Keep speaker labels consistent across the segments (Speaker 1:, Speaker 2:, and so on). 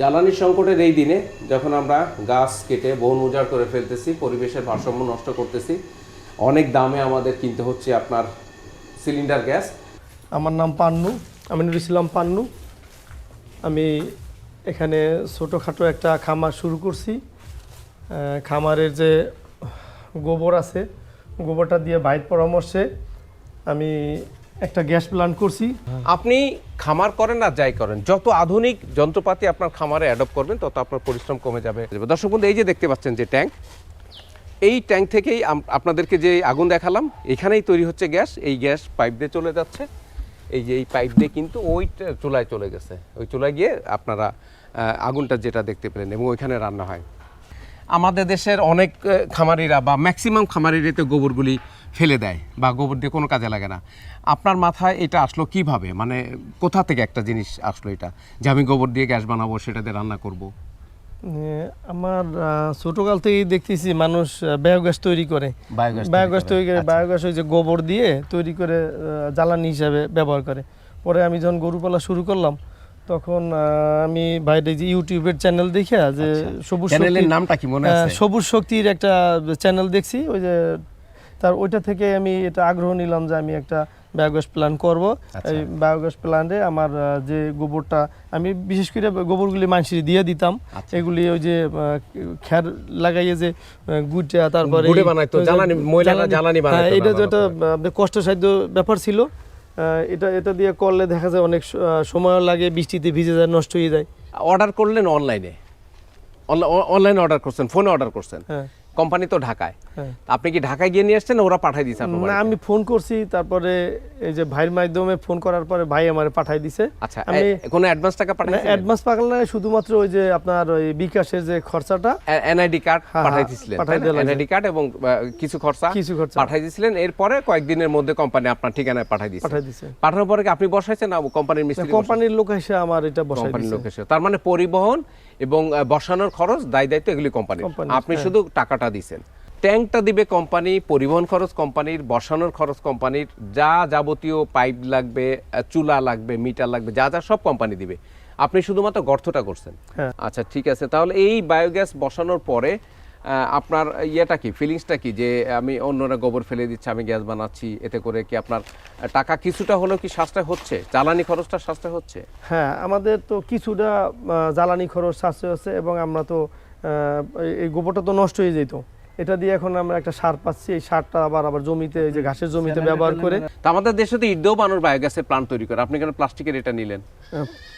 Speaker 1: জ্বালানি সংকটের এই দিনে যখন আমরা গাছ কেটে বন উজাড় করে ফেলতেছি, পরিবেশের ভারসাম্য নষ্ট করতেছি, অনেক দামে আমাদের কিনতে হচ্ছে আপনার সিলিন্ডার গ্যাস।
Speaker 2: আমার নাম পান্নু, আমি নুর ইসলাম পান্নু। আমি এখানে ছোটোখাটো একটা খামার শুরু করছি। খামারের যে গোবর আছে, গোবরটা দিয়ে বাইর পরামর্শে আমি একটা গ্যাস প্ল্যান্ট করছি।
Speaker 1: আপনি খামার করেন আর যাই করেন। যত আধুনিক যন্ত্রপাতি আপনার খামারে অ্যাডপ্ট করবেন, তত আপনার পরিশ্রম কমে যাবে। দর্শক বন্ধু, এই যে দেখতে পাচ্ছেন যে ট্যাঙ্ক, এই ট্যাঙ্ক থেকেই আপনাদেরকে যে আগুন দেখালাম, এখানেই তৈরি হচ্ছে গ্যাস। এই গ্যাস পাইপ দিয়ে চলে যাচ্ছে। এই যে এই পাইপ দিয়ে কিন্তু ওই চুলায় চলে গেছে। ওই চুলায় গিয়ে আপনারা আগুনটা যেটা দেখতে পেলেন এবং ওইখানে রান্না হয়। আমাদের দেশের অনেক খামারিরা বা ম্যাক্সিমাম খামারিরা তো গোবরগুলি ফেলে দেয় বা গোবর দিয়ে কোনো কাজে লাগে না। আপনার মাথায় এটা আসলো কীভাবে? মানে কোথা থেকে একটা জিনিস আসলো এটা? যে আমি গোবর দিয়ে গ্যাস বানাবো সেটা দিয়ে রান্না করব।
Speaker 2: আমার ছোটকাল থেকেই দেখতেছি মানুষ বায়োগ্যাস তৈরি করে।
Speaker 1: বায়োগ্যাস তৈরি
Speaker 2: বায়োগ্যাস
Speaker 1: করে,
Speaker 2: করে
Speaker 1: আচ্ছা।
Speaker 2: বায়োগ্যাস ওই যে গোবর দিয়ে তৈরি করে জ্বালানি হিসাবে ব্যবহার করে। পরে আমি যখন গরু পালা শুরু করলাম তখন আমি বাইরে যে ইউটিউবের চ্যানেল দেখে যে সবুজ
Speaker 1: চ্যানেলের নামটা কি মনে আছে?
Speaker 2: সবুজ শক্তির একটা চ্যানেল দেখছি ওই যে তার ওইটা থেকে আমি এটা আগ্রহ নিলাম যে আমি একটা বায়োগ্যাস প্ল্যান করব। এই বায়োগ্যাস প্ল্যান্টে আমার যে গোবরটা আমি বিশেষ করে গোবরগুলি মানুষের দিয়ে দিতাম।
Speaker 1: আচ্ছা।
Speaker 2: এগুলি ওই যে খ্যার লাগাইয়ে যে গুটা তারপরে হ্যাঁ, এটা যেটা কষ্টসাধ্য ব্যাপার ছিল। এটা এটা দিয়ে করলে দেখা যায় অনেক সময় লাগে বৃষ্টিতে ভিজে যায় নষ্ট হয়ে যায়।
Speaker 1: অর্ডার করলেন অনলাইনে অনলাইনে অর্ডার করছেন ফোনে অর্ডার করছেন?
Speaker 2: হ্যাঁ।
Speaker 1: কোম্পানি তো ঢাকায়।
Speaker 2: হ্যাঁ।
Speaker 1: আপনি কি ঢাকায় গিয়ে নিয়ে আসছেন ওরা পাঠাই দিয়েছে
Speaker 2: না আমি ফোন করছি তারপরে এই যে ভাইয়ের মাধ্যমে ফোন করার পরে ভাই আমার পাঠাই দিছে।
Speaker 1: আচ্ছা
Speaker 2: আমি
Speaker 1: কোনো অ্যাডভান্স টাকা পাঠাইছেন
Speaker 2: অ্যাডভান্স পাগল না শুধুমাত্র ওই যে আপনার ওই বিকাশের যে খরচাটা।
Speaker 1: এনআইডি কার্ড পাঠাই
Speaker 2: পাঠাই দেওয়া
Speaker 1: এনআইডি কার্ড এবং কিছু খরচা
Speaker 2: কিছু খরচা।
Speaker 1: পাঠাই দিছিলেন এরপরে কয়েকদিনের মধ্যে কোম্পানি আপনার ঠিকানায় পাঠাই দিয়েছে।
Speaker 2: পাঠাই দিছে
Speaker 1: পাঠানোর পরে কি আপনি বসাইছেন না? কোম্পানির মিস্ত্রি
Speaker 2: কোম্পানির লোক এসে আমার এটা বসাই
Speaker 1: কোম্পানির লোক এসে। তার মানে পরিবহন এবং বসানোর খরচ দায় দায়িত্ব এগুলি কোম্পানির, আপনি
Speaker 2: হ্যাঁ।
Speaker 1: শুধু টাকাটা দিচ্ছেন ট্যাঙ্কটা দিবে কোম্পানি পরিবহন খরচ কোম্পানির বসানোর খরচ কোম্পানির যা যাবতীয় পাইপ লাগবে চুলা লাগবে মিটার লাগবে যা যা সব কোম্পানি দিবে। আপনি শুধুমাত্র গর্তটা করছেন।
Speaker 2: হ্যাঁ।
Speaker 1: আচ্ছা ঠিক আছে। তাহলে এই বায়োগ্যাস বসানোর পরে আপনার ইয়েটা কি ফিলিংসটা কি যে আমি অন্যরা গোবর ফেলে দিচ্ছে, আমি গ্যাস বানাচ্ছি, এতে করে কি আপনার টাকা কিছুটা হলেও কি সাশ্রয় হচ্ছে? জ্বালানি খরচটা সাশ্রয় হচ্ছে?
Speaker 2: হ্যাঁ আমাদের তো কিছুটা জ্বালানি খরচ সাশ্রয় হচ্ছে এবং আমরা তো এই- গোবরটা তো নষ্ট হয়ে যেত। এটা দিয়ে এখন আমরা একটা সার পাচ্ছি। এই সারটা আবার আবার জমিতে এই যে ঘাসের জমিতে ব্যবহার করে।
Speaker 1: তো আমাদের দেশে তো ইডেও বানর বায়োগ্যাসের প্লান্ট তৈরি করে। আপনি কেন প্লাস্টিকের এটা নিলেন?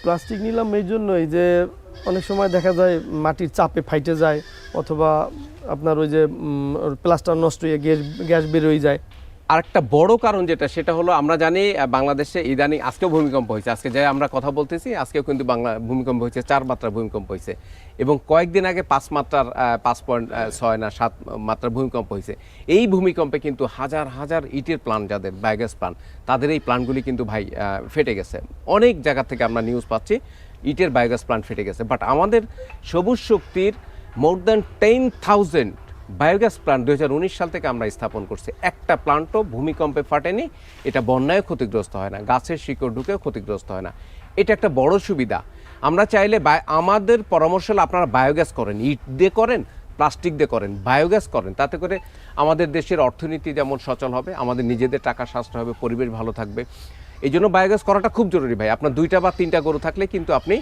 Speaker 2: প্লাস্টিক নিলাম এই জন্যই যে অনেক সময় দেখা যায় মাটির চাপে ফাইটে যায় অথবা আপনার ওই যে প্লাস্টার নষ্ট হয়ে গ্যাস গ্যাস বেরোয় যায়।
Speaker 1: আর একটা বড় কারণ যেটা, সেটা হলো আমরা জানি বাংলাদেশে ইদানিং আজকেও ভূমিকম্প হয়েছে। আজকে যাই আমরা কথা বলতেছি, আজকেও কিন্তু বাংলা ভূমিকম্প হয়েছে, চার মাত্রার ভূমিকম্প হয়েছে। এবং কয়েকদিন আগে পাঁচ মাত্রার পাঁচ পয়েন্ট ছয় না সাত মাত্রার ভূমিকম্প হয়েছে। এই ভূমিকম্পে কিন্তু হাজার হাজার ইটের প্লান যাদের, বায়োগ্যাস প্লান, তাদের এই প্লান্টগুলি কিন্তু ভাই ফেটে গেছে। অনেক জায়গা থেকে আমরা নিউজ পাচ্ছি, ইটের বায়োগ্যাস প্লান্ট ফেটে গেছে। বাট আমাদের সবুজ শক্তির more than ten thousand biogas plant দু হাজার উনিশ সাল থেকে আমরা স্থাপন করছি। একটা প্লান্টও ভূমিকম্পে ফাটেনি, এটা বন্যায় ক্ষতিগ্রস্ত হয় না, গাছের শিকড় ঢুকেও ক্ষতিগ্রস্ত হয় না। এটা একটা বড় সুবিধা। আমরা চাইলে আমাদের পরামর্শ হলো আপনারা বায়োগ্যাস করেন, ইট দিয়ে করেন, প্লাস্টিক দিয়ে করেন, বায়োগ্যাস করেন, তাতে করে আমাদের দেশের অর্থনীতি যেমন সচল হবে, আমাদের নিজেদের টাকা সাশ্রয় হবে, পরিবেশ ভালো থাকবে। এই জন্য বায়োগ্যাস করাটা খুব জরুরি ভাই, আপনার দুইটা বা তিনটা গরু থাকলে কিন্তু আপনি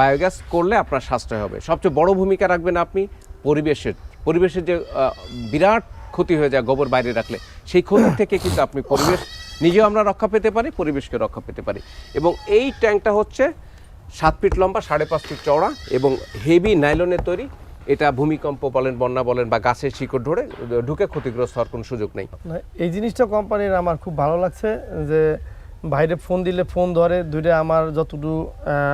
Speaker 1: বায়োগ্যাস করলে আপনার সাশ্রয় হবে। সবচেয়ে বড় ভূমিকা রাখবেন আপনি পরিবেশের পরিবেশের যে বিরাট ক্ষতি হয়ে যায় গোবর বাইরে রাখলে, সেই ক্ষতি থেকে কিন্তু আপনি পরিবেশ নিজেও আমরা রক্ষা পেতে পারি পরিবেশকে রক্ষা পেতে পারি। এবং এই ট্যাঙ্কটা হচ্ছে সাত ফিট লম্বা, সাড়ে পাঁচ ফিট চওড়া এবং হেভি নাইলনের তৈরি। এটা ভূমিকম্প বলেন, বন্যা বলেন বা গাছের শিকড় ধরে ঢুকে ক্ষতিগ্রস্ত হওয়ার কোনো সুযোগ নেই।
Speaker 2: এই জিনিসটা কোম্পানির আমার খুব ভালো লাগছে যে বাইরে ফোন দিলে ফোন ধরে, দুইটা আমার যতটুকু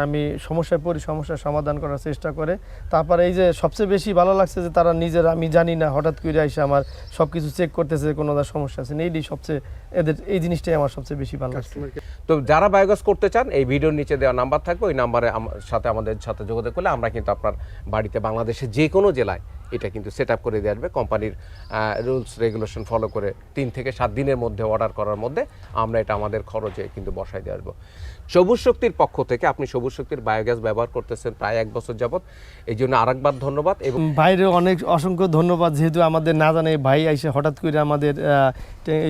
Speaker 2: আমি সমস্যায় পড়ি, সমস্যার সমাধান করার চেষ্টা করে। তারপরে এই যে সবচেয়ে বেশি ভালো লাগছে যে তারা নিজের, আমি জানি না, হঠাৎ করে এসে আমার সব কিছু চেক করতেছে, কোনো ধরনের সমস্যা আছে এইটাই সবচেয়ে, এদের, এই জিনিসটাই আমার সবচেয়ে বেশি ভালো লাগছে।
Speaker 1: তো যারা বায়োগ্যাস করতে চান, এই ভিডিওর নিচে দেওয়া নাম্বার থাকবে, ওই নাম্বারে আমার সাথে আমাদের সাথে যোগাযোগ করলে আমরা কিন্তু আপনার বাড়িতে বাংলাদেশের যে কোনো জেলায় এটা কিন্তু সেট করে দিয়ে আসবে। কোম্পানির রুলস রেগুলেশন ফলো করে তিন থেকে সাত দিনের মধ্যে অর্ডার করার মধ্যে আমরা এটা আমাদের খরচে কিন্তু বসাই দিয়ে আসব। সবুজ শক্তির পক্ষ থেকে আপনি সবুজ শক্তির বায়োগ্যাস ব্যবহার করতেছেন প্রায় এক বছর যাবৎ। এই জন্য আরেকবার ধন্যবাদ এবং
Speaker 2: বাইরে অনেক অসংখ্য ধন্যবাদ। যেহেতু আমাদের না জানে ভাই এসে হঠাৎ করে আমাদের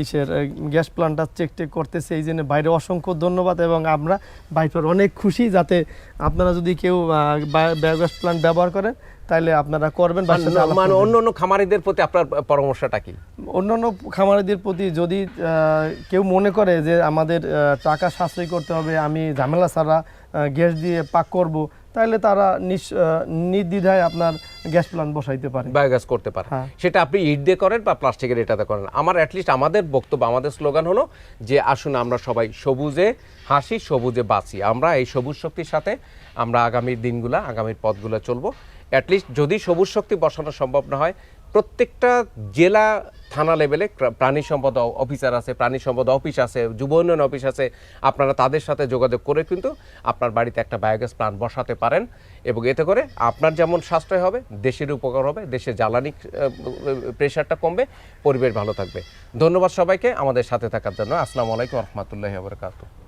Speaker 2: এইসের গ্যাস প্ল্যান্টটা চেক টেক করতেছে, এই জন্য বাইরে অসংখ্য ধন্যবাদ এবং আমরা বাইপার অনেক খুশি যাতে আপনারা যদি কেউ বায়োগ্যাস প্ল্যান্ট ব্যবহার করেন তাহলে আপনারা করবেন
Speaker 1: মানে অন্য অন্য খামারিদের প্রতি আপনার পরামর্শটা কি?
Speaker 2: অন্য অন্য খামারিদের প্রতি যদি কেউ মনে করে যে আমাদের টাকা সাশ্রয় করতে হবে আমি ঝামেলা ছাড়া গ্যাস দিয়ে পাক করব তাহলে তারা নির্দ্বিধায় আপনার গ্যাস প্ল্যান্ট বসাইতে পারে।
Speaker 1: বায়োগ্যাস করতে পারে।
Speaker 2: হ্যাঁ।
Speaker 1: সেটা আপনি ইট দিয়ে করেন বা প্লাস্টিকের এটাতে করেন। আমার অ্যাটলিস্ট আমাদের বক্তব্য আমাদের স্লোগান হলো যে আসুন আমরা সবাই সবুজে হাসি সবুজে বাঁচি। আমরা এই সবুজ শক্তির সাথে আমরা আগামীর দিনগুলা আগামীর পথগুলো চলবো। অ্যাটলিস্ট যদি সবুজ শক্তি বসানো সম্ভব না হয়, প্রত্যেকটা জেলা, থানা লেভেলে প্রা- প্রাণী সম্পদ অফিসার আছে, প্রাণী সম্পদ অফিস আছে, যুব উন্নয়ন অফিস আছে, আপনারা তাদের সাথে যোগাযোগ করে কিন্তু আপনার বাড়িতে একটা বায়োগ্যাস প্লান্ট বসাতে পারেন। এবং এতে করে আপনার যেমন সাশ্রয় হবে, দেশের উপকার হবে, দেশের জ্বালানি প্রেশারটা কমবে, পরিবেশ ভালো থাকবে। ধন্যবাদ সবাইকে, আমাদের সাথে থাকার জন্য। আসসালামু আলাইকুম রহমতুল্লাহ বরকাত